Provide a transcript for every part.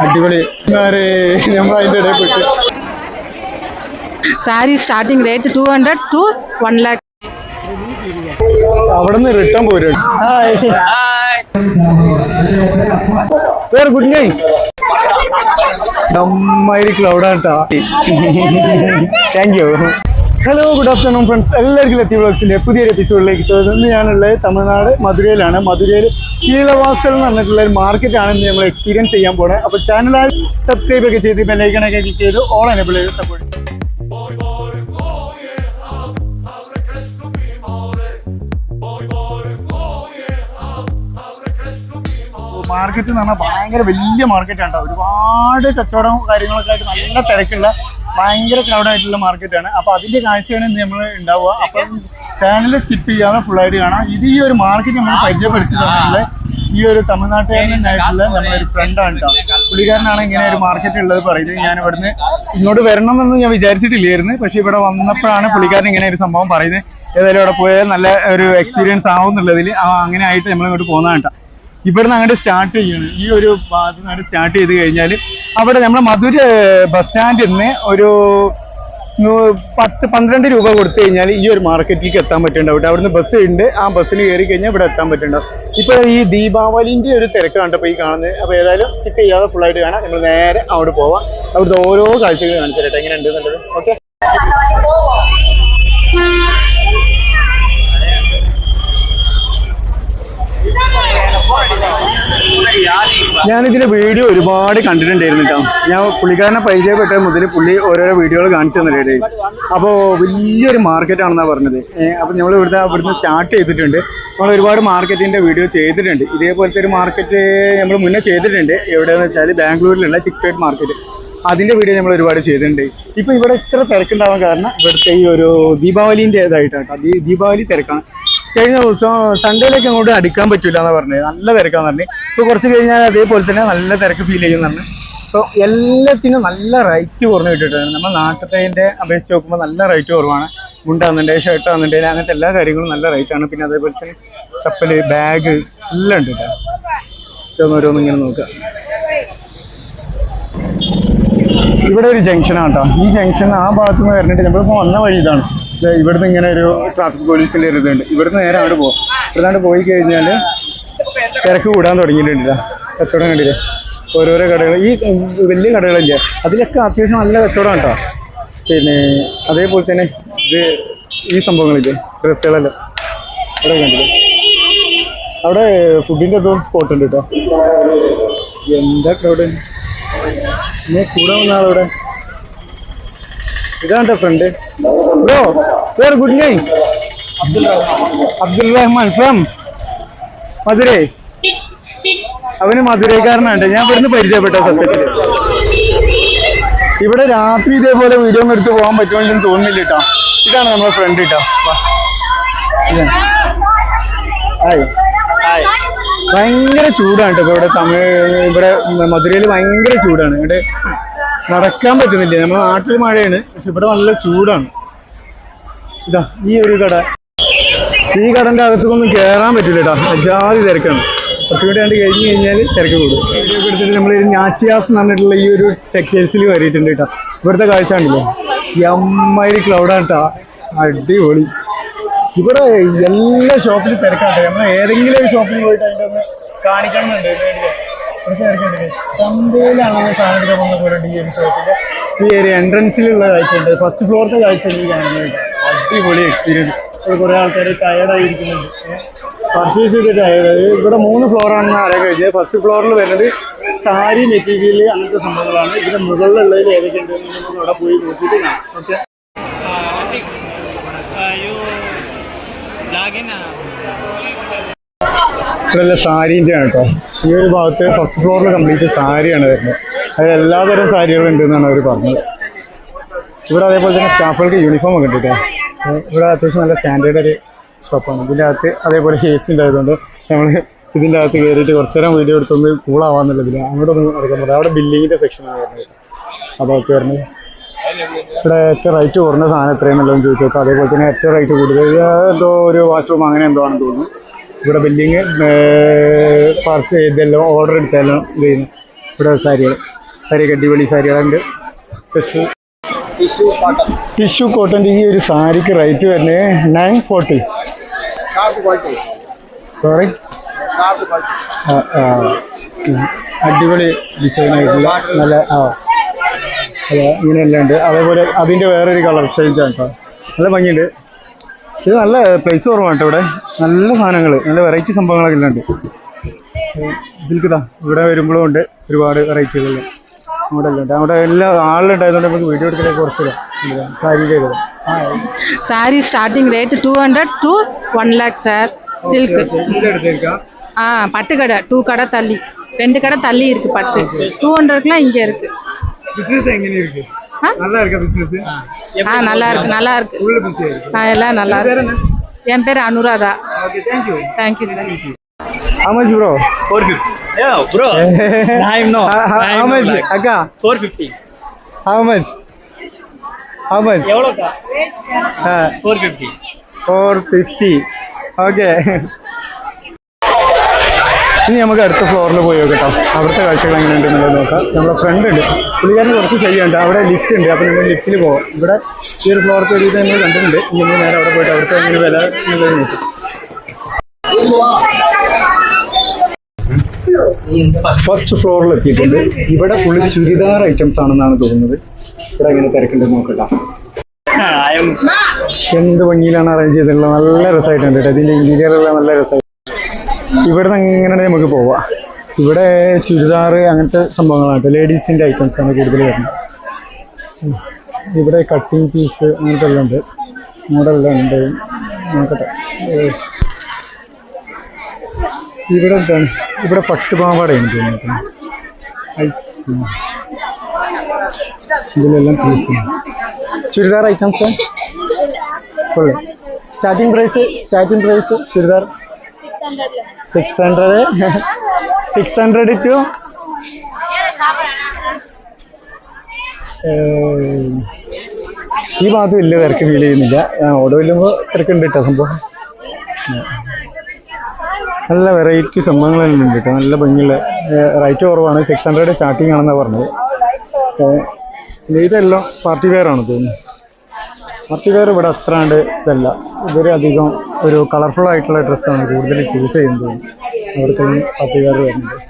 അടിപൊളി. നമ്മൾ അതിന്റെ ഇടയിൽ പോയിട്ട്. Sari starting rate two hundred to one lakh അവിടെ നിന്ന് റിട്ടേൺ പോരും വേറെ ഗുഡ് നൈറ്റ് നന്നായി ക്ലൗഡാണ് കേട്ടോ thank you hello good afternoon friends എല്ലാവർക്കും എത്തി ബ്ലോക്സിന്റെ പുതിയൊരു എപ്പിസോഡിലേക്ക് ചോദിക്കുന്നത് ഞാനുള്ളത് തമിഴ്നാട് മധുരയിലാണ്. മധുരയിൽ കീഴവാസൽ എന്ന് പറഞ്ഞിട്ടുള്ള ഒരു മാർക്കറ്റാണ് ഇന്ന് നമ്മൾ എക്സ്പീരിയൻസ് ചെയ്യാൻ പോണത് അപ്പോൾ ചാനൽ സബ്സ്ക്രൈബ് ഒക്കെ ചെയ്ത് ബെല്ലൈക്കണൊക്കെ ക്ലിക്ക് ചെയ്ത് ഓൾ എനബിൾ ചെയ്ത് സപ്പോർട്ട് മാർക്കറ്റ് എന്ന് പറഞ്ഞാൽ ഭയങ്കര വലിയ മാർക്കറ്റാണ് ഒരുപാട് കച്ചവടം കാര്യങ്ങളൊക്കെ ആയിട്ട് നല്ല തിരക്കുള്ള ഭയങ്കര ക്രൗഡായിട്ടുള്ള മാർക്കറ്റാണ് അപ്പൊ അതിന്റെ കാഴ്ചയാണ് ഇന്ന് നമ്മൾ ഉണ്ടാവുക അപ്പം ചാനൽ സ്കിപ്പ് ചെയ്യാതെ ഫുൾ ആയിട്ട് കാണാം. ഇത് ഈ ഒരു മാർക്കറ്റ് നമ്മൾ പരിചയപ്പെടുത്തി തന്നിട്ടുള്ള ഈ ഒരു തമിഴ്നാട്ടുകാരനായിട്ടുള്ള ഒരു ഫ്രണ്ടാണ് കേട്ടോ പുള്ളിക്കാരനാണ് ഇങ്ങനെ ഒരു മാർക്കറ്റ് ഉള്ളത് പറയുന്നത്. ഞാൻ ഇവിടുന്ന് ഇങ്ങോട്ട് വരണമെന്ന് ഞാൻ വിചാരിച്ചിട്ടില്ലായിരുന്നു. പക്ഷെ ഇവിടെ വന്നപ്പോഴാണ് പുള്ളിക്കാരൻ ഇങ്ങനെ ഒരു സംഭവം പറയുന്നത്. ഏതായാലും അവിടെ പോയാൽ നല്ല ഒരു എക്സ്പീരിയൻസ് ആവും എന്നുള്ളതിൽ അങ്ങനെ ആയിട്ട് നമ്മൾ ഇങ്ങോട്ട് പോകുന്നതാണ് കേട്ടോ ഇവിടുന്ന് അങ്ങോട്ട് സ്റ്റാർട്ട് ചെയ്യണം. ഈ ഒരു ഭാഗത്ത് നിന്ന് സ്റ്റാർട്ട് ചെയ്ത് കഴിഞ്ഞാൽ അവിടെ നമ്മൾ മധുര ബസ് സ്റ്റാൻഡിൽ നിന്ന് ഒരു പത്ത് പന്ത്രണ്ട് രൂപ കൊടുത്തു കഴിഞ്ഞാൽ ഈ ഒരു മാർക്കറ്റിലേക്ക് എത്താൻ പറ്റുന്നുണ്ടാവും അവിടുന്ന് ബസ് ഉണ്ട് ആ ബസ്സിന് കയറി കഴിഞ്ഞാൽ ഇവിടെ എത്താൻ പറ്റുന്നുണ്ടാവും ഇപ്പൊ ഈ ദീപാവലിന്റെ ഒരു തിരക്ക് കണ്ടപ്പോൾ ഈ കാണുന്നത് അപ്പോൾ ഏതായാലും സ്കിപ്പ് ചെയ്യാതെ ഫുള്ളായിട്ട് കാണാം. നമ്മൾ നേരെ അവിടെ പോവാം. അവിടുത്തെ ഓരോ കാഴ്ചകൾ കാണിച്ചു തരട്ടെ എങ്ങനെ എന്നുള്ളത്. ഓക്കെ ഞാനിതിന്റെ വീഡിയോ ഒരുപാട് കണ്ടിട്ടുണ്ടായിരുന്നു കേട്ടോ ഞാൻ പുള്ളിക്കാരനെ പരിചയപ്പെട്ട മുതൽ പുള്ളി ഓരോരോ വീഡിയോകൾ കാണിച്ചു തന്നിട്ടേ അപ്പോൾ വലിയൊരു മാർക്കറ്റാണെന്നാണ് പറഞ്ഞത്. അപ്പോൾ നമ്മൾ ഇവിടുത്തെ ഇവിടുന്ന് സ്റ്റാർട്ട് ചെയ്തിട്ടുണ്ട്. നമ്മൾ ഒരുപാട് മാർക്കറ്റിന്റെ വീഡിയോ ചെയ്തിട്ടുണ്ട്. ഇതേപോലത്തെ ഒരു മാർക്കറ്റ് നമ്മൾ മുന്നേ ചെയ്തിട്ടുണ്ട്. എവിടെയെന്ന് വെച്ചാൽ ബാംഗ്ലൂരിലുള്ള ചിക്പേട്ട് മാർക്കറ്റ്. അതിന്റെ വീഡിയോ നമ്മൾ ഒരുപാട് ചെയ്തിട്ടുണ്ട്. ഇപ്പോൾ ഇവിടെ ഇത്ര തിരക്കുണ്ടാവാൻ കാരണം ഇവിടുത്തെ ഈ ഒരു ദീപാവലിന്റെതായിട്ടാണ് ദീപാവലി തിരക്കാണ്. കഴിഞ്ഞ ദിവസം സൺഡേയിലേക്ക് അങ്ങോട്ട് അടിക്കാൻ പറ്റൂല എന്ന് പറഞ്ഞത്. നല്ല തിരക്കാന്ന് പറഞ്ഞു. ഇപ്പൊ കുറച്ച് കഴിഞ്ഞാൽ അതേപോലെ തന്നെ നല്ല തിരക്ക് ഫീൽ ചെയ്യുന്നുണ്ട് അപ്പോൾ എല്ലാത്തിനും നല്ല റേറ്റ് കുറഞ്ഞു കിട്ടിയിട്ടുണ്ട്. നമ്മൾ നാട്ടിലത്തെ അപേക്ഷിച്ച് നോക്കുമ്പോൾ നല്ല റേറ്റ് കുറവാണ്. മുണ്ടാകുന്നുണ്ട് ഷർട്ട് ആകുന്നുണ്ട് അങ്ങനത്തെ എല്ലാ കാര്യങ്ങളും നല്ല റൈറ്റ് ആണ്. പിന്നെ അതേപോലെ തന്നെ ചപ്പൽ ബാഗ് എല്ലാം ഉണ്ട് കേട്ടോ ഓരോന്ന് ഇങ്ങനെ നോക്കുക ഇവിടെ ഒരു ജംഗ്ഷനാണ് കേട്ടോ ഈ ജംഗ്ഷൻ ആ ഭാഗത്തുനിന്ന് വരണിട്ട് നമ്മളിപ്പോൾ വന്ന വഴി ഇതാണ്. ഇവിടുന്ന് ഇങ്ങനെ ഒരു ട്രാഫിക് പോലീസിന്റെ ഒരു ഇതുണ്ട്. ഇവിടുന്ന് നേരെ അങ്ങോട്ട് പോകും ഇവിടുന്ന് പോയി കഴിഞ്ഞാൽ തിരക്ക് കൂടാൻ തുടങ്ങിയിട്ടുണ്ട് ട്ടാ. കച്ചവടം കണ്ടില്ലേ? ഓരോരോ കടകൾ ഈ വലിയ കടകളില്ല? അതിലൊക്കെ അത്യാവശ്യം നല്ല കച്ചവടം കേട്ടോ പിന്നെ അതേപോലെ തന്നെ ഇത് ഈ സംഭവങ്ങളില്ലേ? ഡ്രസ്സുകളെല്ലാം. അവിടെ കണ്ടില്ലേ? അവിടെ ഫുഡിന്റെ എന്തോ സ്പോട്ട് ഉണ്ട് കേട്ടോ എന്താ ക്രൗഡ് നീ കൂടെ വന്ന ആളവിടെ ഇതാണ് ഫ്രണ്ട് ബ്രോ വേറെ ഗുഡ് നൈ അബ്ദുൽ റഹ്മാൻ ഫ്രം മധുരൈ. അവന് മധുരൈക്കാരനാണ് ഞാൻ ഇവിടുന്ന് പരിചയപ്പെട്ട സത്യത്തിൽ. ഇവിടെ രാത്രി ഇതേപോലെ വീഡിയോ എടുത്ത് പോകാൻ പറ്റുമെന്ന് തോന്നുന്നില്ല കേട്ടോ ഇതാണ് നമ്മളെ ഫ്രണ്ട് കേട്ടോ. ഹായ് ഹായ് ഭയങ്കര ചൂടാണ് കേട്ടോ ഇവിടെ തമിഴ് ഇവിടെ മധുരയിൽ ഭയങ്കര ചൂടാണ്. ഇവിടെ നടക്കാൻ പറ്റുന്നില്ല. നമ്മുടെ നാട്ടിൽ മഴയാണ് പക്ഷെ ഇവിടെ നല്ല ചൂടാണ്. ഇതാ ഈ ഒരു കട. ഈ കടന്റെ അകത്തൊന്നും കയറാൻ പറ്റില്ല കേട്ടോ ജാതി തിരക്കാണ്. കുറച്ചും കൂടി കണ്ട് കഴിഞ്ഞ് കഴിഞ്ഞാൽ തിരക്ക് കൂടും. എടുത്തിട്ട് നമ്മൾ ഞാച്ചിയാസ് എന്ന് പറഞ്ഞിട്ടുള്ള ഈ ഒരു ടെക്സ്റ്റൈൽസിൽ കയറിയിട്ടുണ്ട് കേട്ടോ. ഇവിടുത്തെ കാഴ്ച കണ്ടില്ലേ? എമ്മാതിരി ക്ലൗഡാണ് കേട്ടോ അടിപൊളി. ഇവിടെ എല്ലാ ഷോപ്പിലും തിരക്കാട്ടെ. നമ്മൾ ഏതെങ്കിലും ഒരു ഷോപ്പിൽ പോയിട്ട് അതിന്റെ ഒന്ന് കാണിക്കണമെന്നുണ്ട് ഇതിന്റെ കുറച്ച് തിരക്കുണ്ട് ചന്തയിലാണ് സാധനത്തിൽ വന്ന പോലെ ഈ ഒരു ഷോപ്പിന്റെ ഈ ഒരു എൻട്രൻസിലുള്ള കാഴ്ചയുണ്ട് ഫസ്റ്റ് ഫ്ലോറിന്റെ കാഴ്ച എനിക്ക് കാണുന്നുണ്ട് അടിപൊളി എക്സ്പീരിയൻസ് ഇവിടെ കുറെ ആൾക്കാർ ടയർഡായിരിക്കുന്നുണ്ട് പർച്ചേസ് ചെയ്ത് ടയർഡ് ഇവിടെ മൂന്ന് ഫ്ലോറാണെന്ന് അറിയാൻ കഴിഞ്ഞത്. ഫസ്റ്റ് ഫ്ലോറിൽ വരുന്നത് സാരി മെറ്റീരിയൽ അങ്ങനത്തെ സംഭവങ്ങളാണ്. ഇതിന്റെ മുകളിലുള്ളതിൽ ഏതൊക്കെ ഉണ്ടെന്ന് നമുക്ക് അവിടെ പോയി നോക്കിയിട്ട് കാണാം. ഓക്കെ. ഇവിടെ സാരീന്റെ ആണ് കേട്ടോ. ഈ ഒരു ഭാഗത്ത് ഫസ്റ്റ് ഫ്ലോറിൽ കംപ്ലീറ്റ് സാരിയാണ് വരുന്നത്. അതിൽ എല്ലാതരം സാരികളും ഉണ്ട് എന്നാണ് അവർ പറഞ്ഞത്. ഇവിടെ അതേപോലെ തന്നെ സ്റ്റാഫുകൾക്ക് യൂണിഫോം ഒക്കെ ഉണ്ട് ഇവിടെ അത്യാവശ്യം നല്ല സ്റ്റാൻഡേർഡ് ഒരു ഷോപ്പാണ് ഇതിന്റെ അകത്ത് അതേപോലെ ഹേസ് ഉണ്ടായതുകൊണ്ട് നമ്മൾ ഇതിന്റെ അകത്ത് കയറിയിട്ട് കുറച്ച് നേരം വീഡിയോ എടുത്തൊന്ന് കൂളാവാന്നുള്ളതില്ല അങ്ങോട്ട് ഒന്ന് നടക്കാൻ പറയാം അവിടെ ബില്ലിങ്ങിന്റെ സെക്ഷനാണ് വരുന്നത് അപ്പോൾ ഒക്കെ വരുന്നത്. ഇവിടെ ഏറ്റവും റൈറ്റ് കുറഞ്ഞ സാധനം എത്രയാണെന്നുള്ളതെന്ന് ചോദിച്ചു നോക്കാം. അതേപോലെ തന്നെ ഏറ്റവും റൈറ്റ് കൂടുതൽ എന്തോ ഒരു വാഷ്റൂം അങ്ങനെ എന്തോ ആണെന്ന് തോന്നുന്നു. ഇവിടെ ബില്ലിങ് പാർസൽ ഇതെല്ലാം ഓർഡർ എടുത്തെല്ലാം ഇത് ചെയ്യുന്നു. ഇവിടെ സാരികൾ സാരിയൊക്കെ അടിപൊളി സാരികളുണ്ട്. സ്പെഷ്യൽ ടിഷ്യൂ കോട്ടന്റെ ഈ ഒരു സാരിക്ക് റേറ്റ് വരുന്നത് നയൻ ഫോർട്ടി സോറി അടിപൊളി ഡിസൈൻ ആയിട്ടുള്ള നല്ല ആ. അതെ ഇങ്ങനെയെല്ലാം ഉണ്ട്. അതേപോലെ അതിന്റെ വേറൊരു കളർ ചേഞ്ചാണ് കേട്ടോ നല്ല ഭംഗിയുണ്ട്. ഇത് നല്ല പ്രൈസ് കുറവാണ് കേട്ടോ ഇവിടെ നല്ല സാധനങ്ങൾ നല്ല വെറൈറ്റി സംഭവങ്ങളൊക്കെ എല്ലാം ഉണ്ട് ഇതിൽക്കിതാ ഇവിടെ വരുമ്പോഴും ഉണ്ട് ഒരുപാട് വെറൈറ്റികൾ അവിടെ എല്ലാം ഉണ്ട് അവിടെ എല്ലാ ആളുണ്ടായതുകൊണ്ട് നമുക്ക് വീഡിയോ എടുക്കലേക്ക് കുറച്ചില്ല സാരിയുടെ ഇത് ആ sari starting rate two hundred to one lakh sir silk ഇതെടുത്തേക്കാം ஆ பட்டு கடை டூ கடை தள்ளி ரெண்டு கடை தள்ளி இருக்கு பட்டு டூ ஹண்ட்ரட்லாம் இங்கே இருக்கு ബിസിനസ് എങ്ങനെ ഇരിക്കും ആ? நல்லா இருக்கு ஆ நல்லா இருக்கு நல்லா இருக்கு ஆ எல்லாம் நல்லா இருக்கு என் பேர் Anuradha okay thank you thank you sir How four bro? 450. Yeah bro. I know. How, how much? Akka? 450. How much? How much? எவ்வளோ சார் ഇനി നമുക്ക് അടുത്ത ഫ്ലോറിൽ പോയി നോക്കട്ടോ അവിടുത്തെ കാഴ്ചകൾ എങ്ങനെ ഉണ്ടെന്നുള്ളത് നോക്കാം. നമ്മുടെ ഫ്രണ്ട് ഉണ്ട്. പുള്ളിക്കാരന് കുറച്ച് ചെയ്യാണ്ട് അവിടെ ലിഫ്റ്റ് ഉണ്ട്. അപ്പോൾ നമ്മൾ ലിഫ്റ്റിൽ പോകാം ഇവിടെ ഈ ഒരു ഫ്ലോർ പേര് ഇത് നമ്മൾ കണ്ടിട്ടുണ്ട്. ഇനി നമ്മൾ നേരെ അവിടെ പോയിട്ട് അവിടുത്തെ എങ്ങനെ വില എന്നുള്ളത് നോക്കാം. ഫസ്റ്റ് ഫ്ലോറിൽ എത്തിയിട്ടുണ്ട്. ഇവിടെ ഫുള്ള് ചുരിദാർ ഐറ്റംസ് ആണെന്നാണ് തോന്നുന്നത്. ഇവിടെ എങ്ങനെ തിരക്കുണ്ടെന്ന് നോക്കട്ടാ എന്ത് ഭംഗിയിലാണ് അറേഞ്ച് ചെയ്തിട്ടുള്ളത്? നല്ല രസമായിട്ടുണ്ട് കേട്ടോ. ഇതിന്റെ ഇന്റീരിയർ എല്ലാം നല്ല രസമായി ഇവിടെ നിന്ന് ഇങ്ങനെ നമുക്ക് പോവാം. ഇവിടെ ചുരിദാർ അങ്ങനത്തെ സംഭവങ്ങളാണ്. ലേഡീസിന്റെ ഐറ്റംസ് ആണ് കൂടുതൽ വരുന്നത്. ഇവിടെ കട്ടിങ് പീസ് അങ്ങനത്തെ എല്ലാം ഉണ്ട്. മോഡലെല്ലാം ഉണ്ട്. നോക്കട്ടെ. ഇവിടെ എന്താണ്? ഇവിടെ പട്ടുപാവാടയാണ് തോന്നുന്നത്. ഇതിലെല്ലാം piece churidar items starting price starting price churidar six hundred six hundred to ഈ ഭാഗത്ത് വലിയ തിരക്ക് ഫീൽ ചെയ്യുന്നില്ല. ഓടെ ചെല്ലുമ്പോൾ തിരക്കുണ്ട് കേട്ടോ സംഭവം. നല്ല വെറൈറ്റി സംഭവങ്ങളെല്ലാം ഉണ്ട് കേട്ടോ. നല്ല ഭംഗിയുള്ള റേറ്റ് കുറവാണ്. സിക്സ് ഹൺഡ്രഡ് സ്റ്റാർട്ടിംഗ് ആണെന്നാണ് പറഞ്ഞത്. ഇതെല്ലാം പാർട്ടി ആണ് തോന്നുന്നു. പാർട്ടി വെയർ ഇവിടെ അത്രാണ്ട് ഇതല്ല. ഇവരധികം ഒരു കളർഫുൾ ആയിട്ടുള്ള ഡ്രസ്സാണ് കൂടുതൽ ചൂസ് ചെയ്യുന്നത്. അവർക്ക് പാർട്ടി വെയർ വരുന്നത്.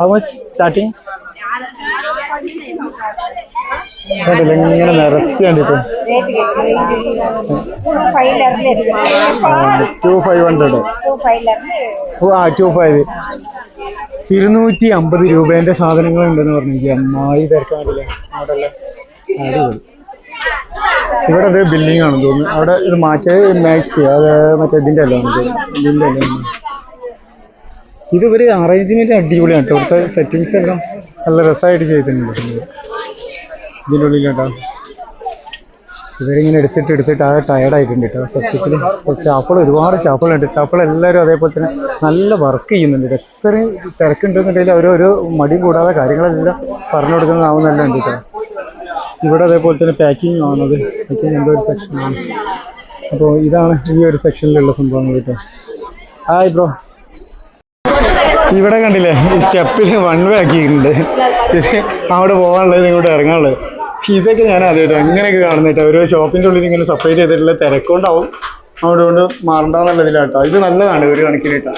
ഹൗ മച്ച് സ്റ്റാർട്ടിങ് കണ്ടില്ല? ഇങ്ങനെ നിരത്തി കണ്ടിട്ട്. ടു ഇരുന്നൂറ്റി അമ്പത് പറഞ്ഞു അമ്മായി തിരക്കാണില്ലേ അവിടെ അടിപൊളി ഇവിടെ ഇത് ബിൽഡിംഗ് ആണെന്ന് തോന്നുന്നു. അവിടെ ഇത് മാറ്റിയത് മാക്സി അത് മറ്റേ ഇതിന്റെ അല്ല ഇത് ഒരു അറേഞ്ച്മെന്റ് അടിപൊളിയാണ് ഇവിടുത്തെ സെറ്റിങ്സ് എല്ലാം നല്ല രസമായിട്ട് ചെയ്തിട്ടുണ്ട്. ഇതിന്റെ കേട്ടോ. ഇവരിങ്ങനെ എടുത്തിട്ട് എടുത്തിട്ട് ആ ടയർഡായിട്ടുണ്ട് കേട്ടോ. സത്യത്തിൽ സ്റ്റാഫുകൾ ഒരുപാട് സ്റ്റാഫുകളുണ്ട് സ്റ്റാഫുകൾ എല്ലാവരും അതേപോലെ തന്നെ നല്ല വർക്ക് ചെയ്യുന്നുണ്ട്. എത്രയും തിരക്കുണ്ടെന്നുണ്ടെങ്കിൽ അവരൊരു മടിയും കൂടാതെ കാര്യങ്ങളെല്ലാം പറഞ്ഞു കൊടുക്കുന്നതാവുന്നല്ലോ ഉണ്ട് കേട്ടോ. ഇവിടെ അതേപോലെ തന്നെ പാക്കിംഗ് ആണത്. പാക്കിംഗ് എന്തോ ഒരു സെക്ഷനാണ് അപ്പോൾ ഇതാണ് ഈ ഒരു സെക്ഷനിലുള്ള സംഭവങ്ങൾ കേട്ടോ. ഹായ് ബ്രോ ഇവിടെ കണ്ടില്ലേ ഈ സ്റ്റെപ്പിൽ വൺ വേ ആക്കിയിട്ടുണ്ട്. അവിടെ പോകാനുള്ളത് ഇങ്ങോട്ട് ഇറങ്ങാനുള്ളത്. ഇതൊക്കെ ഞാൻ ആദ്യമായിട്ട് അങ്ങനെയൊക്കെ കാണുന്നിട്ട് ഓരോ ഷോപ്പിന്റെ ഉള്ളിൽ ഇങ്ങനെ സെപ്പറേറ്റ് ചെയ്തിട്ടുള്ള തിരക്കുണ്ടാവും. അവിടെ കൊണ്ട് മാറണ്ടെന്നുള്ളതിലാട്ടോ ഇത് നല്ലതാണ് ഒരു കണക്കിന് കേട്ടോ.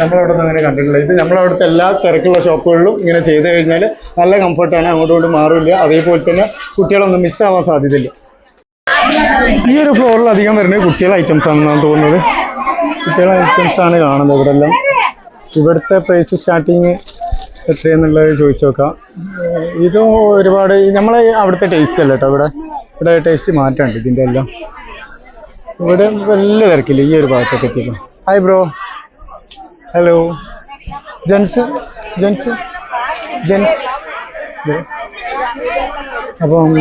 നമ്മളവിടെ നിന്ന് അങ്ങനെ കണ്ടിട്ടില്ല. ഇത് നമ്മളവിടുത്തെ എല്ലാ തിരക്കുള്ള ഷോപ്പുകളിലും ഇങ്ങനെ ചെയ്ത് കഴിഞ്ഞാൽ നല്ല കംഫർട്ടാണ് അങ്ങോട്ടും ഇങ്ങോട്ടും മാറില്ല. അതേപോലെ തന്നെ കുട്ടികളൊന്നും മിസ്സാവാൻ സാധ്യതയില്ല. ഈ ഒരു ഫ്ലോറിൽ അധികം വരുന്നത് കുട്ടികളെ ഐറ്റംസ് ആണെന്നാണ് തോന്നുന്നത്. കുട്ടികളെ ഐറ്റംസ് ആണ് കാണുന്നത് ഇവിടെ എല്ലാം ഇവിടുത്തെ പ്രൈസ് സ്റ്റാർട്ടിങ് എത്രയെന്നുള്ളത് ചോദിച്ചു നോക്കാം. ഇതും ഒരുപാട് നമ്മളെ അവിടുത്തെ ടേസ്റ്റ് അല്ല കേട്ടോ ഇവിടെ? ഇവിടെ ടേസ്റ്റ് മാറ്റമുണ്ട് ഇതിന്റെ എല്ലാം. ഇവിടെ വലിയ തിരക്കില്ല. ഈ ഒരു ഭാഗത്തൊക്കെ എത്തിയപ്പോൾ hi bro hello gents gents gents അപ്പം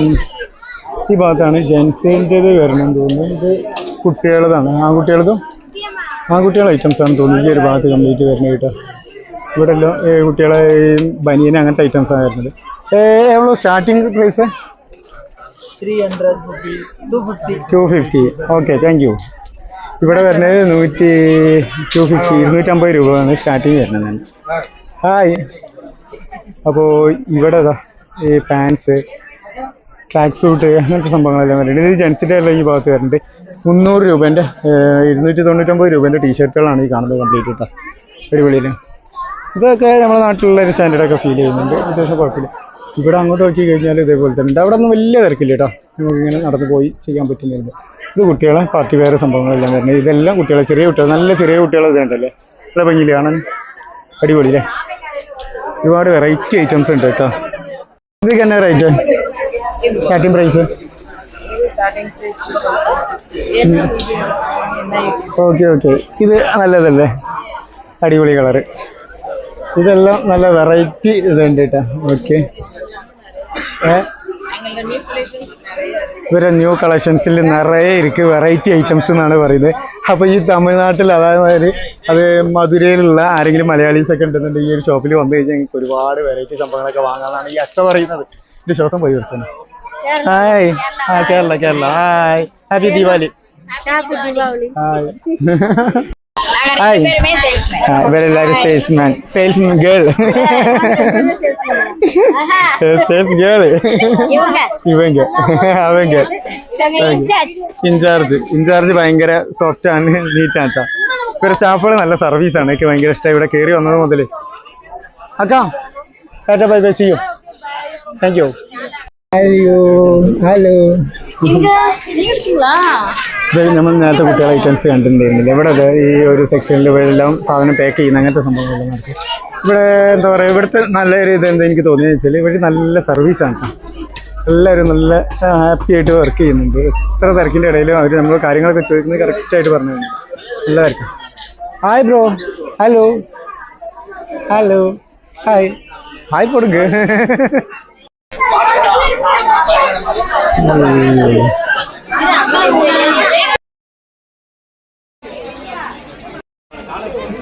ഈ ഭാഗത്താണ് ജെൻസിന്റേത് വരണം തോന്നുന്നു. ഇത് കുട്ടികളതാണ് ആൺകുട്ടികളതും ആൺകുട്ടികളെ ഐറ്റംസ് ആണ് തോന്നുന്നു. ഈ ഒരു ഭാഗത്ത് കംപ്ലീറ്റ് വരണ കേട്ടോ. ഇവിടെ എല്ലാം കുട്ടികളെ ബനിയൻ അങ്ങനത്തെ ഐറ്റംസ് ആണ് വരുന്നത്. എവ്വളോ starting price three hundred two fifty okay thank you ഇവിടെ വരുന്നത് നൂറ്റി ടു ഫിഫ്റ്റി ഇരുന്നൂറ്റമ്പത് രൂപയാണ് സ്റ്റാർട്ടിങ് വരുന്നത്. ഹായ് അപ്പോൾ ഇവിടെ ഈ പാൻസ് ട്രാക്ക് സൂട്ട് അങ്ങനത്തെ സംഭവങ്ങളെല്ലാം വരുന്നുണ്ട്. ഇത് ജെൻസിന്റെ എല്ലാം ഈ ഭാഗത്ത് വരുന്നുണ്ട് മുന്നൂറ് രൂപേന്റെ ഇരുന്നൂറ്റി തൊണ്ണൂറ്റൊമ്പത് രൂപേന്റെ ടീഷർട്ടുകളാണ് ഈ കാണുന്നത് കംപ്ലീറ്റ് കേട്ടോ അടിപൊളിയിൽ ഇതൊക്കെ നമ്മുടെ നാട്ടിലുള്ള ഒരു സ്റ്റാൻഡേർഡൊക്കെ ഫീൽ ചെയ്യുന്നുണ്ട്. അത്യാവശ്യം കുഴപ്പമില്ല. ഇവിടെ അങ്ങോട്ട് നോക്കി കഴിഞ്ഞാൽ ഇതേപോലെ തന്നെ ഉണ്ട്. അവിടെ ഒന്നും വലിയ തിരക്കില്ല കേട്ടോ. നമുക്കിങ്ങനെ നടന്നു പോയി ചെയ്യാൻ പറ്റുന്നില്ല ഇത് കുട്ടികളെ പാർട്ടി വേറെ സംഭവങ്ങളെല്ലാം വരുന്നത്. ഇതെല്ലാം കുട്ടികളെ ചെറിയ കുട്ടികൾ നല്ല ചെറിയ കുട്ടികൾ ഇതുണ്ടല്ലേ നല്ല ഭംഗിയില്ല കാണാൻ അടിപൊളി അല്ലേ? ഒരുപാട് വെറൈറ്റി ഐറ്റംസ് ഉണ്ട് കേട്ടോ. ഇത് തന്നെ rate starting price okay okay ഇത് നല്ലതല്ലേ? അടിപൊളി കളറ് ഇതെല്ലാം നല്ല വെറൈറ്റി ഇതുണ്ട് കേട്ടോ. ഓക്കെ ഇവരെ ന്യൂ കളക്ഷൻസിൽ നിറയെ ഇരിക്കും വെറൈറ്റി ഐറ്റംസ് എന്നാണ് പറയുന്നത്. അപ്പോൾ ഈ തമിഴ്നാട്ടിൽ അതായത് അത് മധുരയിലുള്ള ആരെങ്കിലും മലയാളീസ് ഒക്കെ ഉണ്ടെന്നുണ്ടെങ്കിൽ ഈ ഒരു ഷോപ്പിൽ വന്നു കഴിഞ്ഞാൽ നിങ്ങൾക്ക് ഒരുപാട് വെറൈറ്റി സംഭവങ്ങളൊക്കെ വാങ്ങാനാണ് ഈ അച്ഛ പറയുന്നത്. ഇത് ശ്വാസം പോയി കൊടുത്തത് ഹായ് ആ Kerala Kerala. Hi happy Deepavali. Hi hi ഇവരെല്ലാവരും salesman salesman girl sales girl ഇവൻ ഗേൾ അവൻ ഗേൾ ഇൻചാർജ് ഇൻചാർജ് ഭയങ്കര സോഫ്റ്റ് ആണ്. നീറ്റ് ആണ് കേട്ടോ ഇവരുടെ സ്റ്റാഫുകൾ നല്ല സർവീസ് ആണ്. എനിക്ക് ഭയങ്കര ഇഷ്ടമായി ഇവിടെ കയറി വന്നത് മുതൽ അക്കാ. Tata bye bye. സി ചെയ്യൂ താങ്ക് യു ഹലോ ഹലോ നമ്മൾ നേരത്തെ കുട്ടികളെ ഐറ്റംസ് കണ്ടിട്ടുണ്ടായിരുന്നില്ല. ഇവിടെ അത് ഈ ഒരു സെക്ഷനിൽ എല്ലാം സാധനം പാക്ക് ചെയ്യുന്ന അങ്ങനത്തെ സംഭവങ്ങളെല്ലാം നടക്കും ഇവിടെ എന്താ പറയുക ഇവിടുത്തെ നല്ലൊരു ഇത് എന്താ എനിക്ക് തോന്നിയെന്ന് വെച്ചാൽ ഇവർ നല്ല സർവീസാണ് എല്ലാവരും നല്ല ഹാപ്പി ആയിട്ട് വർക്ക് ചെയ്യുന്നുണ്ട്. എത്ര തിരക്കിന്റെ ഇടയിലും അവർ നമ്മൾ കാര്യങ്ങളൊക്കെ ചോദിക്കുന്നത് കറക്റ്റായിട്ട് പറഞ്ഞു നല്ല hi bro hello hello hi hi കൊടുക്ക്.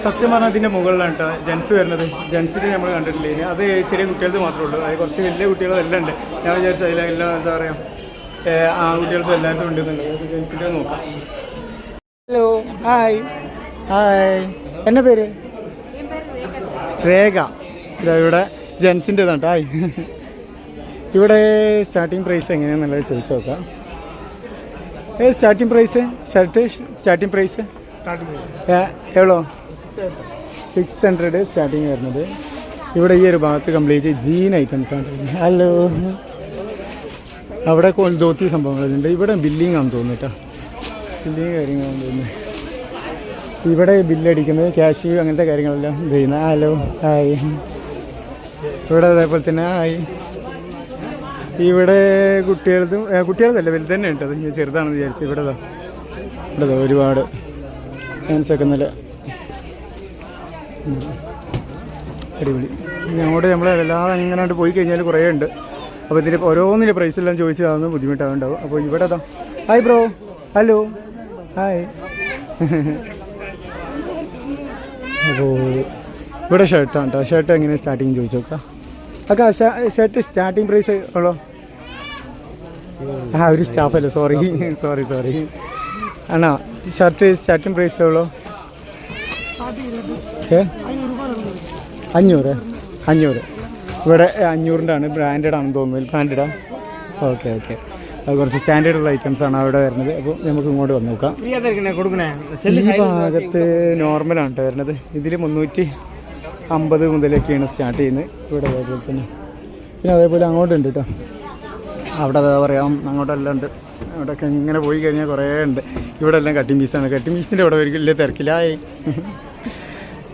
സത്യം പറഞ്ഞാൽ അതിന്റെ മുകളിലാണ് കേട്ടോ. ജെൻസ് വരുന്നത്. ജെൻസിന് നമ്മൾ കണ്ടിട്ടില്ല? ഇനി അത് ചെറിയ കുട്ടികൾക്ക് മാത്രമേ ഉള്ളൂ. അത് കുറച്ച് വലിയ കുട്ടികളും എല്ലാം ഉണ്ട്. ഞാൻ വിചാരിച്ച അതിലെല്ലാം എന്താ പറയുക ആ കുട്ടികൾക്കും എല്ലാവർക്കും ഉണ്ടെന്നുണ്ട് ജെൻസിന്റെ നോക്കാം. ഹലോ ഹായ് ഹായ് എന്നാ പേര്? രേഖ. ഇതാ ഇവിടെ ജെൻസിന്റെതാണ് ഹായ് ഇവിടെ സ്റ്റാർട്ടിംഗ് പ്രൈസ് എങ്ങനെയാണെന്നുള്ളത് ചോദിച്ചു നോക്കാം. ഏ starting price shirt starting price എവ്വളോ six hundred starting വരുന്നത്. ഇവിടെ ഈ ഒരു ഭാഗത്ത് കംപ്ലീറ്റ് ജീൻ ഐറ്റംസ് ആണ്. ഹലോ അവിടെ ധോത്തി സംഭവങ്ങളുണ്ട്. ഇവിടെ ബില്ലിംഗ് ആണെന്ന് തോന്നുന്നു കേട്ടോ. ബില്ലിങ് കാര്യങ്ങളാണെന്ന് തോന്നുന്നു. ഇവിടെ ബില്ലടിക്കുന്നത് ക്യാഷ് അങ്ങനത്തെ കാര്യങ്ങളെല്ലാം ഇത് ചെയ്യുന്നത് ഹലോ ഹായ് ഇവിടെ അതേപോലെ തന്നെ ഹായ് ഇവിടെ കുട്ടികളതും കുട്ടികളതല്ല വലുത് തന്നെ അത് ചെറുതാണെന്ന് വിചാരിച്ചു ഇവിടെ. ഇവിടെ ഒരുപാട് ഫാൻസൊക്കെ നല്ല. അടിപൊളി. അങ്ങോട്ട് നമ്മൾ വല്ലാതെ അങ്ങനാണ്ട് പോയി കഴിഞ്ഞാൽ കുറേ ഉണ്ട്. അപ്പോൾ ഇതിന്റെ ഓരോന്നിന്റെ പ്രൈസെല്ലാം ചോദിച്ചതാകുന്ന ബുദ്ധിമുട്ടാവുണ്ടാവും. അപ്പോൾ ഇവിടെ അതാ ഹായ് ബ്രോ ഹലോ ഹായ് അപ്പോൾ ഇവിടെ ഷർട്ടാണ് കേട്ടോ ഷർട്ട് എങ്ങനെ സ്റ്റാർട്ടിങ് ചോദിച്ചു നോക്കാം. അക്ക ഷർട്ട് സ്റ്റാർട്ടിങ് പ്രൈസ് ഉള്ളോ? ആ ഒരു സ്റ്റാഫല്ലേ സോറി സോറി സോറി ആണോ ഷർട്ട് സ്റ്റാർട്ടിങ് പ്രൈസ് ഉള്ളോ ഏ അഞ്ഞൂറ്. അഞ്ഞൂറ്. ഇവിടെ അഞ്ഞൂറിന്റെ ആണ് ബ്രാൻഡഡ് ആണെന്ന് തോന്നുന്നു ബ്രാൻഡഡാ? Okay okay. അത് കുറച്ച് സ്റ്റാൻഡേർഡ് ഉള്ള ഐറ്റംസ് ആണ് അവിടെ വരുന്നത്. അപ്പോൾ നമുക്ക് ഇങ്ങോട്ട് വന്ന് നോക്കാം. ഈ ഭാഗത്ത് നോർമലാണ് കേട്ടോ വരുന്നത്. ഇതിൽ മുന്നൂറ്റി അമ്പത് മുതലൊക്കെയാണ് സ്റ്റാർട്ട് ചെയ്യുന്നത്. ഇവിടെ അതേപോലെ തന്നെ പിന്നെ അതേപോലെ അങ്ങോട്ടുണ്ട് കേട്ടോ അവിടെ അതാ പറയാം അങ്ങോട്ടെല്ലാം ഉണ്ട്. അവിടെയൊക്കെ ഇങ്ങനെ പോയി കഴിഞ്ഞാൽ കുറേ ഉണ്ട്. ഇവിടെ എല്ലാം കട്ടിംഗ് പീസാണ് കട്ടിംഗ് പീസിന്റെ ഇവിടെ ഒരു വലിയ തിരക്കില്ല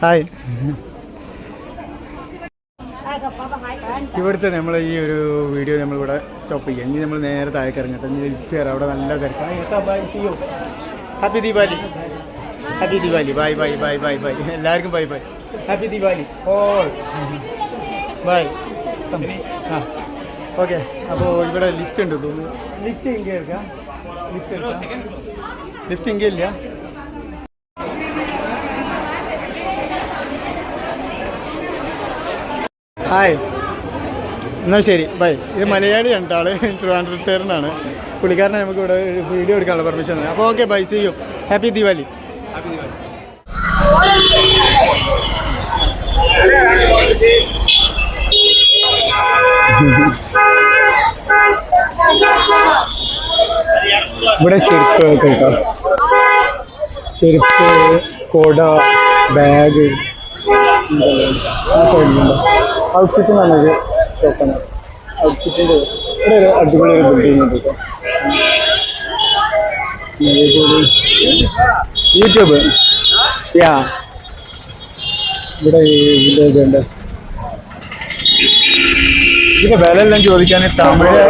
ഹായ് ഇവിടുത്തെ നമ്മൾ ഈ ഒരു വീഡിയോ നമ്മളിവിടെ സ്റ്റോപ്പ് ചെയ്യാം. ഇനി നമ്മൾ നേരെ താഴേക്ക് ഇറങ്ങട്ടെ ഇരിച്ചു തരാം അവിടെ നല്ല തിരക്കാണ് happy Deepavali happy Deepavali bye bye bye bye bye എല്ലാവർക്കും ബൈ ബൈ ഹാപ്പി ദീപാലി ഓ ബൈ ആ ഓക്കെ അപ്പോൾ ഇവിടെ ലിഫ്റ്റ് ഉണ്ട് തോന്നുന്നു. ലിഫ്റ്റ് ഇങ്ങനെ ലിഫ്റ്റ് ഇങ്ങനെ ഇല്ല ഹായ് എന്നാൽ ശരി. ബൈ ഇത് മലയാളിയാണ് കേട്ടോ ആൾ ട്രിവാൻഡ്രത്തേരനാണ് പുള്ളിക്കാരനെ നമുക്ക് ഇവിടെ വീഡിയോ എടുക്കാനുള്ള പെർമിഷൻ തന്നെ. അപ്പോൾ okay bye see you happy Diwali ഇവിടെ ചെരുപ്പ് കേട്ടോ ചെരുപ്പ് കൊട ബാഗ് ഔട്ട്ഫിറ്റ് നല്ലൊരു ഷോപ്പാണ് ഔട്ട്ഫിറ്റിന്റെ ഇവിടെ ഒരു അടിപൊളി ഒരു ബിൽഡിംഗ് ഉണ്ട് യൂട്യൂബ്? യാ. ഇവിടെ ഇതിന്റെ ഇതുണ്ട് ഇതിന്റെ വില എല്ലാം ചോദിക്കാൻ തമിഴ്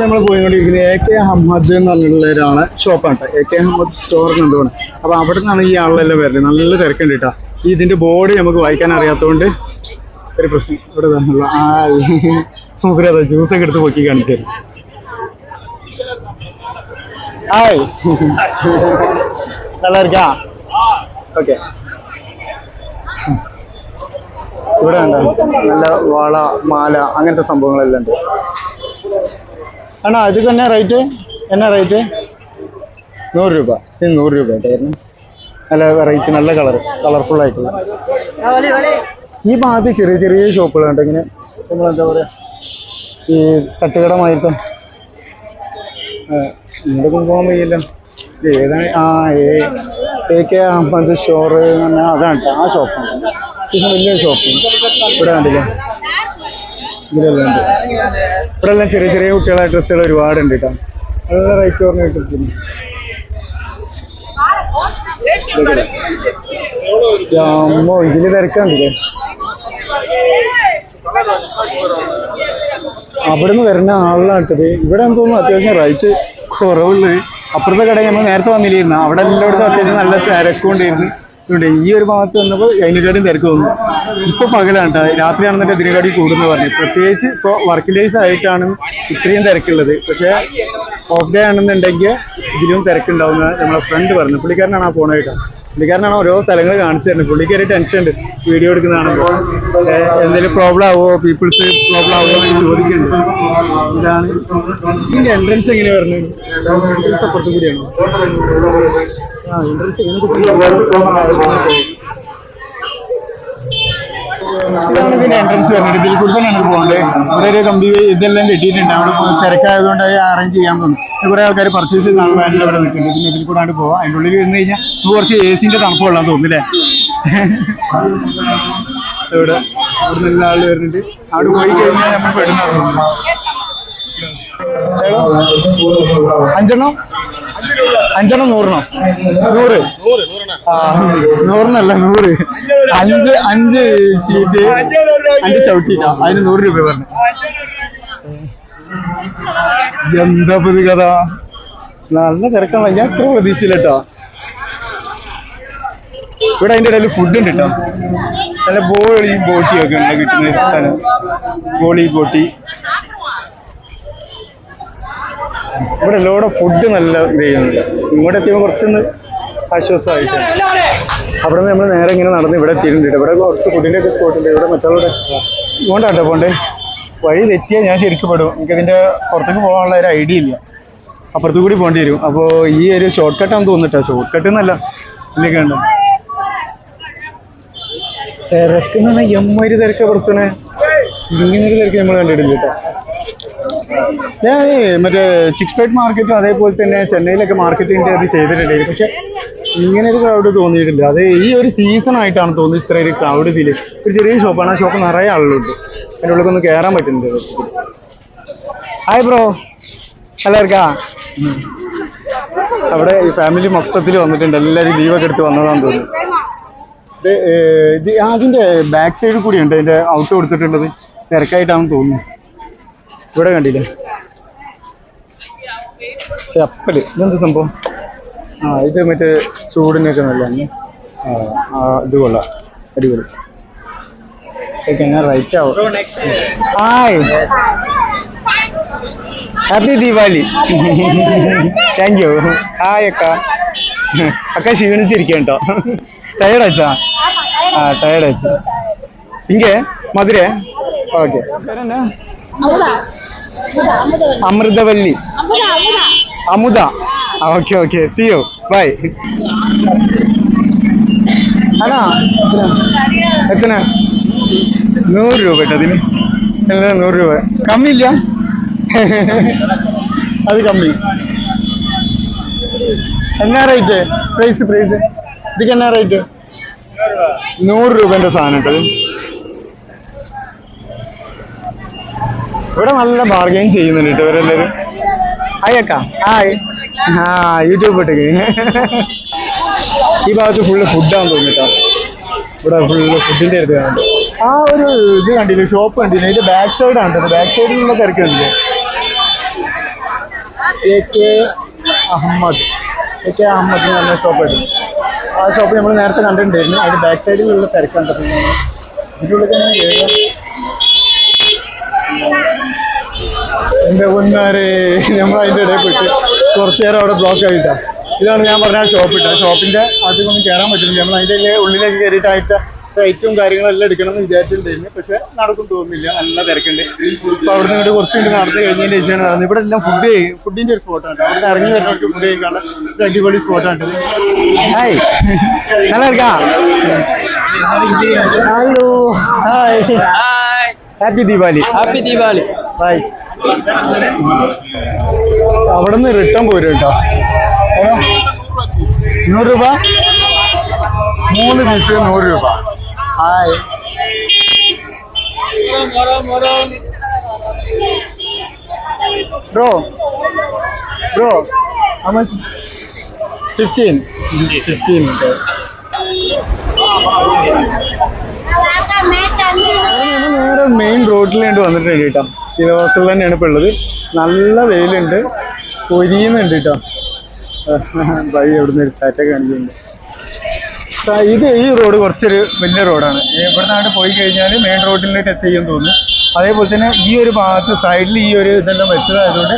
നമ്മൾ പോയിക്കൊണ്ടിരിക്കുന്നത് എ കെ അഹമ്മദ് എന്ന് പറഞ്ഞിട്ടുള്ള ഒരാളെ ഷോപ്പാണ് കേട്ടോ എ കെ അഹമ്മദ് സ്റ്റോർ കണ്ടുപോണ് അപ്പൊ അവിടെ നിന്നാണ് ഈ ആളെല്ലാം വരുന്നത് നല്ല തിരക്കുണ്ട് കേട്ടോ ഈ ഇതിന്റെ ബോർഡ് നമുക്ക് വായിക്കാൻ അറിയാത്തതുകൊണ്ട് ഒരു പ്രശ്നം ഇവിടെ തന്നെയുള്ള ആ നമുക്കത് ജ്യൂസ് ഒക്കെ എടുത്ത് പൊക്കി കാണിച്ചു തരും ഹായ് நல்லா இருக்கா ഓക്കെ ഇവിടെ ഉണ്ട്. നല്ല വള മാല അങ്ങനത്തെ സംഭവങ്ങളെല്ലാം ഉണ്ട്. ആണോ ഇത് തന്നെ റേറ്റ് എന്നാ റേറ്റ് നൂറ് രൂപ. ഇത് നൂറ് രൂപ ആയിട്ടായിരുന്നു നല്ല വെറൈറ്റി നല്ല കളർ കളർഫുൾ ആയിട്ടുള്ള. ഈ ഭാഗത്ത് ചെറിയ ചെറിയ ഷോപ്പുകളുണ്ട് ഇങ്ങനെ നമ്മൾ എന്താ പറയുക ഈ തട്ടുകടമായിട്ട്. ഇവിടെ പോകാൻ വയ്യല്ലോ. ഏതാണ്? ആ ഏ കെ അഹമ്മദ് ഷോറ് എന്ന് അതാണ് ആ ഷോപ്പാണ് ഇത് വലിയ ഷോപ്പിംഗ് ഇവിടെ കണ്ടില്ലേ? ഇതിലെല്ലാം ഉണ്ട്. ഇവിടെ എല്ലാം ചെറിയ ചെറിയ കുട്ടികളെ ഡ്രസ്സുകൾ ഒരുപാടുണ്ട് കേട്ടോ. നല്ല റേറ്റ് കുറഞ്ഞ കിട്ടുന്നു അമ്മോ ഇതിൽ തിരക്കാണ്ടില്ലേ അവിടുന്ന് വരുന്ന ആളിനാട്ടത് ഇവിടെ തോന്നുന്നു അത്യാവശ്യം റേറ്റ് കുറവുള്ളത് അപ്പുറത്തെ കടയിൽ നമ്മൾ നേരത്തെ വന്നില്ലായിരുന്നു. അവിടെ എല്ലായിടത്തും അത്യാവശ്യം നല്ല തിരക്കൊണ്ടിരുന്നു ഇവിടെ ഈ ഒരു ഭാഗത്ത് വന്നപ്പോൾ അതിനെക്കാട്ടും തിരക്ക് തോന്നുന്നു ഇപ്പൊ പകലാണ് കേട്ടോ രാത്രിയാണെന്നുണ്ടെങ്കിൽ ഇതിനെക്കാട്ടി കൂടുന്നു പറഞ്ഞു. പ്രത്യേകിച്ച് ഇപ്പോൾ വർക്ക് ഡേയ്സ് ആയിട്ടാണ് ഇത്രയും തിരക്കുള്ളത്. പക്ഷേ ഓഫ് ഡേ ആണെന്നുണ്ടെങ്കിൽ ഇതിലും തിരക്കുണ്ടാവുന്ന നമ്മളെ ഫ്രണ്ട് പറഞ്ഞു. പുള്ളിക്കാരനാണ് ആ ഫോണായിട്ട് പുള്ളിക്കാരനാണ് ഓരോ സ്ഥലങ്ങൾ കാണിച്ചു തരുന്നത്. പുള്ളിക്കാരി ടെൻഷൻ ഉണ്ട്. വീഡിയോ എടുക്കുന്നതാണല്ലോ എന്തെങ്കിലും പ്രോബ്ലം ആവോ? പീപ്പിൾസ് പ്രോബ്ലം ആവോ എന്ന് ചോദിക്കുന്നുണ്ട്. ഇതാണ് ഇതിന്റെ എൻട്രൻസ് എങ്ങനെയാണ് വരുന്നത്? അപ്പുറത്ത് കൂടിയാണോ എൻട്രൻസ് ഇതാണ് ഇതിന്റെ എൻട്രൻസ് വരുന്നത്. ഇതിൽ കൂടി തന്നെയാണ് പോകേണ്ടത് ഇവിടെ ഒരു കമ്പി ഇതെല്ലാം കെട്ടിയിട്ടുണ്ട്. അവിടെ തിരക്കായതുകൊണ്ട് അറേഞ്ച് ചെയ്യാൻ തോന്നുന്നു കുറെ ആൾക്കാർ പർച്ചേസ് ചെയ്താണ് വാനിൽ അവിടെ നിൽക്കുന്നത്. പിന്നെ ഇതിൽ കൂടാണ്ട് പോവാം. അതിന്റെ ഉള്ളിൽ ഇരുന്ന് കഴിഞ്ഞാൽ കുറച്ച് എ സിന്റെ തണുപ്പ് കൊള്ളാൻ തോന്നുന്നില്ലേ? ഇവിടെ ഇവിടെ നല്ല ആൾ വരുന്നുണ്ട്. അവിടെ പോയി കഴിഞ്ഞാൽ നമ്മൾ പെടുന്ന അഞ്ചെണ്ണം? അഞ്ചെണ്ണം നൂറിനോ നൂറ്. നൂറിനല്ല നൂറ്. അഞ്ച് അഞ്ച് ഷീറ്റ് അഞ്ച് ചവിട്ടിട്ടാ അതിന് നൂറ് രൂപ പറഞ്ഞു. എന്താ പുതു കഥ? നല്ല തിരക്കാണ് ഞാൻ ഇത്ര പ്രതീക്ഷയില്ല കേട്ടോ. ഇവിടെ അതിന്റെ ഇടയിൽ ഫുഡ് ഉണ്ട് കേട്ടോ. നല്ല ബോളി ബോട്ടി ഒക്കെ ഉണ്ട് കിട്ടുന്ന ബോളി ബോട്ടി. ഇവിടെ എല്ലാവിടെ ഫുഡ് നല്ല ചെയ്യുന്നുണ്ട്. ഇങ്ങോട്ട് എത്തിയപ്പോൾ കുറച്ചൊന്ന് ആശ്വാസമായിട്ട് അവിടെ നമ്മൾ നേരെ ഇങ്ങനെ നടന്ന് ഇവിടെ എത്തിയിട്ടുണ്ട് ഇവിടെ കുറച്ച് ഫുഡിന്റെ ഒക്കെ സ്പോട്ടുണ്ട് ഇവിടെ മറ്റുള്ള ഇങ്ങോട്ടാട്ടോ പോണ്ടേ. വഴി തെറ്റിയാൽ ഞാൻ ശരിക്കും പെടും. എനിക്ക് ഇതിന്റെ പുറത്തേക്ക് പോകാനുള്ള ഒരു ഐഡിയ ഇല്ല. അപ്പുറത്തു കൂടി പോകേണ്ടി വരും. അപ്പോൾ ഈ ഒരു ഷോർട്ട് കട്ടാന്ന് തോന്നിട്ടോ ഷോർട്ട് കട്ട് എന്നല്ല ഇല്ലൊക്കെ ഉണ്ട് തിരക്കെന്ന് എമ്മൊരു തിരക്ക് കുറച്ചുകൂടെ ഇങ്ങനെ ഒരു തിരക്ക് നമ്മൾ കണ്ടിട്ടില്ല കേട്ടോ. ഞാൻ മറ്റേ ചിക്സ് പേട്ട് മാർക്കറ്റും അതേപോലെ തന്നെ ചെന്നൈയിലൊക്കെ മാർക്കറ്റിംഗ് അത് ചെയ്തിട്ടുണ്ടായിരുന്നു. പക്ഷെ ഇങ്ങനെ ഒരു ക്രൗഡ് തോന്നിയിട്ടില്ല. അത് ഈ ഒരു സീസൺ ആയിട്ടാണ് തോന്നുന്നത് ഇത്ര ഒരു ക്രൗഡ് ഫീൽ ഒരു ചെറിയ ഷോപ്പാണ് ആ ഷോപ്പ് നിറയെ ആളുകളുണ്ട്. അതിന്റെ ഉള്ളിൽ ഒന്ന് കയറാൻ പറ്റുന്നുണ്ട് ഹായ് ബ്രോ എല്ലാവർക്കാ? അവിടെ ഈ ഫാമിലി മൊത്തത്തിൽ വന്നിട്ടുണ്ട്. എല്ലാവരും ലീവൊക്കെ എടുത്ത് വന്നതാണെന്ന് തോന്നുന്നു. ഇത് അതിന്റെ ബാക്ക് സൈഡിൽ കൂടിയുണ്ട് അതിന്റെ ഔട്ട് കൊടുത്തിട്ടുള്ളത് തിരക്കായിട്ടാണെന്ന് തോന്നുന്നു. ഇവിടെ കണ്ടില്ലേ? ചപ്പൽ ഇതെന്ത് സംഭവം? ആ ഇത് മറ്റേ ചൂടിനൊക്കെ നല്ലതാണ് ആ ഇത് കൊള്ളാം. അടിപൊളി. ഞാൻ റൈറ്റ് ആവും. Hi happy Deepavali thank you hi അക്ക. അക്ക ക്ഷീണിച്ചിരിക്കും കേട്ടോ ടയർഡ് ആ ടയർഡ് അച്ഛ ഇങ്ങേ മധുരേ? Okay. Amritavalli. Amudha okay okay. സിയോ ബൈ ആണോ എത്ര? നൂറ് രൂപ കേട്ടോ അതിന്. എല്ലാം നൂറ് രൂപ. കമ്മിയില്ല? അത് കമ്മി. എന്നാ റേറ്റ്? പ്രൈസ് പ്രൈസ് ഇതിക്ക് എന്നാ റേറ്റ്? നൂറ് രൂപന്റെ സാധനം കേട്ടോ ഇവിടെ നല്ല ബാർഗെയിൻ ചെയ്യുന്നുണ്ട് കേട്ടോ ഇവരെല്ലാവരും ഹായ് അക്ക. ഹായ് ആ യൂട്യൂബ് ഇട്ടേക്ക് ഈ ഭാഗത്ത് ഫുള്ള് ഫുഡാന്ന് തോന്നിട്ടോ ഇവിടെ ഫുള്ള് ഫുഡിന്റെ അടുത്ത് കാണുന്നുണ്ട്. ആ ഒരു ഇത് കണ്ടില്ലേ ഷോപ്പ് കണ്ടില്ലേ? അതിന്റെ ബാക്ക് സൈഡ് ആണ് ബാക്ക് സൈഡിൽ തിരക്ക് കണ്ടില്ലേ A K Ahmed A K Ahmed എന്ന് പറഞ്ഞ ഷോപ്പ് ആയിരുന്നു ആ ഷോപ്പ് നമ്മൾ നേരത്തെ കണ്ടിട്ടുണ്ടായിരുന്നു. അതിന്റെ ബാക്ക് സൈഡിലുള്ള തിരക്ക് കണ്ടപ്പോൾ ഇതിന്റെ ഉള്ളിൽ തന്നെ എന്റെ പൊന്നാരെ നമ്മൾ അതിന്റെ ഇടയിൽ പോയിട്ട് കുറച്ചു നേരം അവിടെ ബ്ലോക്ക് ആയിട്ടാ. ഇതാണ് ഞാൻ പറഞ്ഞ ആ ഷോപ്പ് ഇട്ട. ഷോപ്പിന്റെ അധികമൊന്നും കയറാൻ പറ്റുന്നില്ല നമ്മൾ അതിന്റെ ഉള്ളിലേക്ക് കയറിയിട്ടായിട്ട് റേറ്റും കാര്യങ്ങളെല്ലാം എടുക്കണം എന്ന് വിചാരിച്ചിട്ടുണ്ടായിരുന്നു. പക്ഷെ നടക്കും തോന്നുന്നില്ല. നല്ല തിരക്കുണ്ട്. ഇപ്പൊ അവിടെ നിന്ന് ഇവിടെ കുറച്ചു കൊണ്ട് നടന്നു കഴിഞ്ഞതിന് ശേഷമാണ് നടന്നത്. ഇവിടെ എല്ലാം ഫുഡ് ഫുഡിന്റെ ഒരു ഫോട്ടോ ആണ്. അവിടെ ഇറങ്ങി വരുന്നവർക്ക് ഫുഡ് കഴിക്കാനുള്ള ഒരു അടിപൊളി സ്പോട്ടാണ് ഹായ്. നല്ല ഇരിക്കാ hello hi happy Deepavali happy Deepavali hi അവിടെ നിന്ന് റിട്ടേൺ പോരും കേട്ടോ. നൂറ് രൂപ? മൂന്ന് പീസ് നൂറ് രൂപ. Hi bro bro fifteen fifteen നേരെ മെയിൻ റോഡിലേണ്ട് വന്നിട്ടുണ്ട് കേട്ടോ. തിരുവാസത്തിൽ തന്നെയാണ് ഇപ്പോൾ ഉള്ളത്. നല്ല വെയിലുണ്ട്. പൊരിയുന്നുണ്ട് കേട്ടോ വഴി എവിടെ നിന്ന് കാറ്റൊക്കെ കാണിക്കുന്നുണ്ട്. ഇത് ഈ റോഡ് കുറച്ചൊരു വലിയ റോഡാണ്. ഇവിടുന്ന് പോയി കഴിഞ്ഞാൽ മെയിൻ റോഡിൽ ടച്ച് ചെയ്യും തോന്നുന്നു. അതേപോലെ തന്നെ ഈ ഒരു ഭാഗത്ത് സൈഡിൽ ഈ ഒരു ഇതെല്ലാം വെച്ചതായതുകൊണ്ട്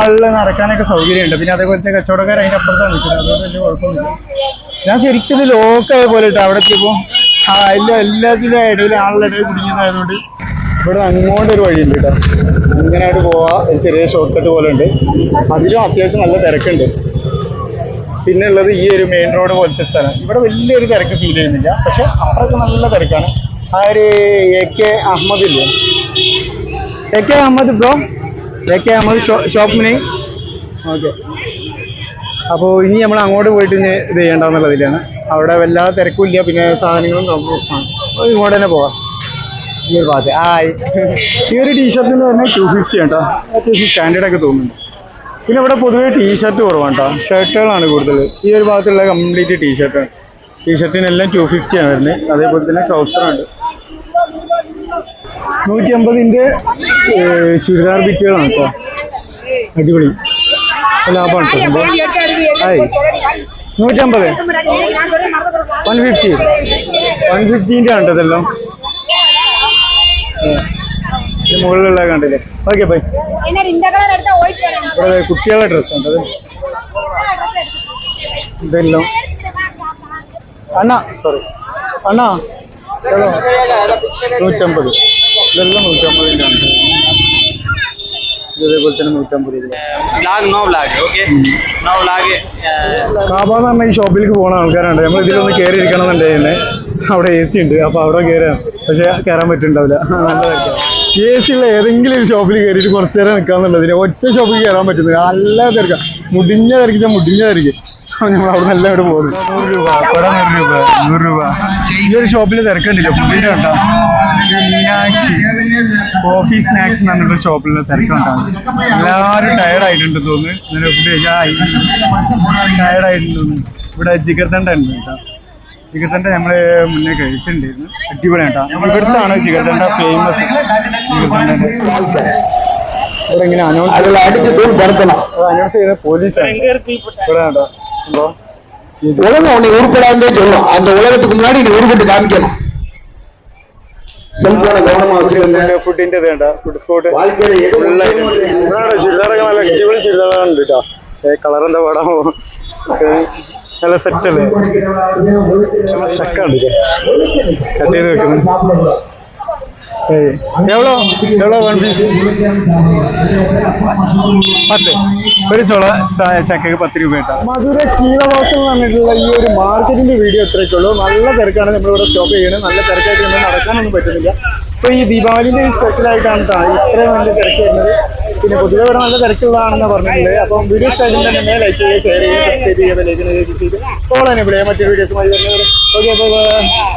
ആളിൽ നടക്കാനൊക്കെ സൗകര്യമുണ്ട്. പിന്നെ അതേപോലത്തെ കച്ചവടക്കാർ അതിന്റെ അപ്പുറത്താണ് നിൽക്കുന്നത്. അതുകൊണ്ട് വലിയ കുഴപ്പമൊന്നുമില്ല. ഞാൻ ശരിക്കും ഇത് ലോക്കായ പോലെ കേട്ടോ അവിടെ ആ എല്ലാ എല്ലാത്തിന്റെ ഇടയിൽ ആളുടെ ഇടയിൽ കുടുങ്ങിയതായതുകൊണ്ട് ഇവിടെ അങ്ങോട്ട് ഒരു വഴിയുണ്ട് കേട്ടോ. ഇങ്ങനായിട്ട് പോവാ. ഒരു ചെറിയ ഷോർട്ട് കട്ട് പോലെ ഉണ്ട്. അതിലും അത്യാവശ്യം നല്ല തിരക്കുണ്ട്. പിന്നെ ഉള്ളത് ഈ ഒരു മെയിൻ റോഡ് പോലത്തെ സ്ഥലം. ഇവിടെ വലിയൊരു തിരക്ക് ഫീൽ ചെയ്യുന്നില്ല. പക്ഷെ അപ്പുറത്ത് നല്ല തിരക്കാണ്. ആ ഒരു എ കെ അഹമ്മദ് ഇല്ലേ? A K Ahmed bro A K Ahmed ഷോപ്പിന് okay അപ്പോൾ ഇനി നമ്മൾ അങ്ങോട്ട് പോയിട്ട് ഇനി ഇത് ചെയ്യേണ്ടെന്നുള്ളതിലാണ് അവിടെ വല്ലാതെ തിരക്കും ഇല്ല പിന്നെ സാധനങ്ങളും ഇങ്ങോട്ട് തന്നെ പോവാം. ഈ ഒരു ഭാഗത്ത് ആയി. ഈ ഒരു ടീഷർട്ട് എന്ന് പറഞ്ഞാൽ ടു ഫിഫ്റ്റി കേട്ടോ അത്യാവശ്യം സ്റ്റാൻഡേർഡ് ഒക്കെ തോന്നുന്നുണ്ട് പിന്നെ ഇവിടെ പൊതുവെ ടീഷർട്ട് കുറവാണ് കേട്ടോ ഷർട്ടുകളാണ് കൂടുതൽ ഈ ഒരു ഭാഗത്തുള്ള കംപ്ലീറ്റ് ടീഷർട്ടാണ് ടീഷർട്ടിനെല്ലാം ടു ഫിഫ്റ്റി ആണ് വരുന്നത്. അതേപോലെ തന്നെ ട്രൗസറുണ്ട് നൂറ്റി അമ്പതിന്റെ ചുരിദാർ ബിറ്റുകളാണ് കേട്ടോ അടിപൊളി. ലാഭമാണ് കേട്ടോ ആയി. ആയി നൂറ്റമ്പത് വൺ ഫിഫ്റ്റി വൺ ഫിഫ്റ്റീന്റെ ആണ് ഇതെല്ലാം. ഇത് മുകളിലുള്ള കണ്ടില്ലേ? ഓക്കെ ബൈ ഇവിടെ കുട്ടികളുടെ ഡ്രസ് ഉണ്ട് ഇതെല്ലാം. അണ്ണാ സോറി അണ്ണാ നൂറ്റമ്പത്. ഇതെല്ലാം നൂറ്റമ്പതിന്റെ ഉണ്ട്. ഇതേപോലെ തന്നെ നൂറ്റമ്പത് കാബ എന്ന് പറഞ്ഞ ഈ ഷോപ്പിലേക്ക് പോകുന്ന ആൾക്കാരുണ്ട്. നമ്മൾ ഇതിലൊന്ന് കയറി ഇരിക്കണം എന്നുണ്ടെങ്കിൽ അവിടെ എ സി ഉണ്ട്. അപ്പോൾ അവിടെ കയറാം പക്ഷെ കയറാൻ പറ്റുന്നുണ്ടാവില്ല എ സി ഉള്ള ഏതെങ്കിലും ഒരു ഷോപ്പിൽ കയറിയിട്ട് കുറച്ച് നേരം നിൽക്കാന്നുള്ളതിന് ഒറ്റ ഷോപ്പിൽ കയറാൻ പറ്റുന്നില്ല. നല്ല തിരക്കാം. മുടിഞ്ഞ തിരക്കിച്ച മുടിഞ്ഞ തിരക്ക്. നമ്മൾ അവിടെ നല്ല ഇവിടെ പോകുന്നു. നൂറ് രൂപ കുട നൂറ് രൂപ നൂറ് രൂപ. ഈ ഒരു ഷോപ്പിൽ തിരക്കുണ്ടല്ലോ. ഫുഡിന്റെ ഇത് മീനാക്ഷി കോഫി സ്നാക്സ് എന്ന് പറഞ്ഞിട്ട് ഷോപ്പിൽ തിരക്കുണ്ടാവും. എല്ലാവരും ടയർഡ് ആയിട്ടുണ്ട് തോന്നുന്നു. ഇന്നലെ ഫുഡ് കഴിച്ചാൽ ടയർഡ് ആയിട്ടുണ്ട് തോന്നുന്നു. ഇവിടെ ജിഗർദണ്ട ഉണ്ട് കേട്ടോ. ജിഗർദണ്ട നമ്മൾ മുന്നേ കഴിച്ചിട്ടുണ്ടായിരുന്നു അടിപൊളിയാണ് കേട്ടോ ഇവിടുത്താണ് ജിഗർദണ്ട ഫേമസ് ജിഗർദണ്ട ഇവിടെ ഇങ്ങനെ അനൗൺസ് അനൗൺസ് ചെയ്ത പോലീസാണ് ഇവിടെ കേട്ടോ സംഭവം ഇത് உலகம் உன்னை உருப்படாதுன்னே சொல்லும் அந்த உலகத்துக்கு முன்னாடி நீ உருப்பட்டு காமிக்கணும் செல்போனை கவனமா வச்சுக்கோங்க ഫുഡിന്റെ ഇത് കണ്ടോ ഫുഡ് സ്പോട്ട് வாழ்க்கையில எது ഇവിടെ ചുരിദാറൊക്കെ നല്ല അടിപൊളി ചുരിദാറുണ്ട് കേട്ടോ കളർ എന്താ പാടാമോ നല്ല സെറ്റ് അല്ലേ? നല്ല ചക്ക ഉണ്ട് കട്ട് ചെയ്ത് വെക്കുന്നത് ഏയ് എവ്വളോ? എവ്വളോ വൺ പത്ത്. ഒരു ചുള ചക്കക്ക് പത്ത് രൂപ കേട്ടോ മധുര കീഴവാസം എന്ന് പറഞ്ഞിട്ടുള്ള ഈ ഒരു മാർക്കറ്റിന്റെ വീഡിയോ ഇത്രയൊക്കെ ഉള്ളൂ. നല്ല തിരക്കാണ് നമ്മളിവിടെ സ്റ്റോപ്പ് ചെയ്യണം. നല്ല തിരക്കായിട്ട് നമ്മൾ നടക്കാനൊന്നും പറ്റുന്നില്ല. ഇപ്പൊ ഈ ആയിട്ടാണ് ട്ടോ. ഇത്രയും വലിയ തിരക്ക് വരുന്നത് പിന്നെ പൊതുവെ ഇവിടെ നല്ല തിരക്കുള്ളതാണെന്ന് പറഞ്ഞിട്ടുണ്ട് അപ്പം വീഡിയോ ഇഷ്ടമായിട്ടുണ്ടെങ്കിൽ ലൈക്ക് ചെയ്യുക ഷെയർ ചെയ്യുക സബ്സ്ക്രൈബ് ചെയ്യുക ലൈക്ക് ചെയ്ത് ഫോളോ തന്നെ മറ്റൊരു വീഡിയോസുമായി വരുന്നവർ ഓക്കെ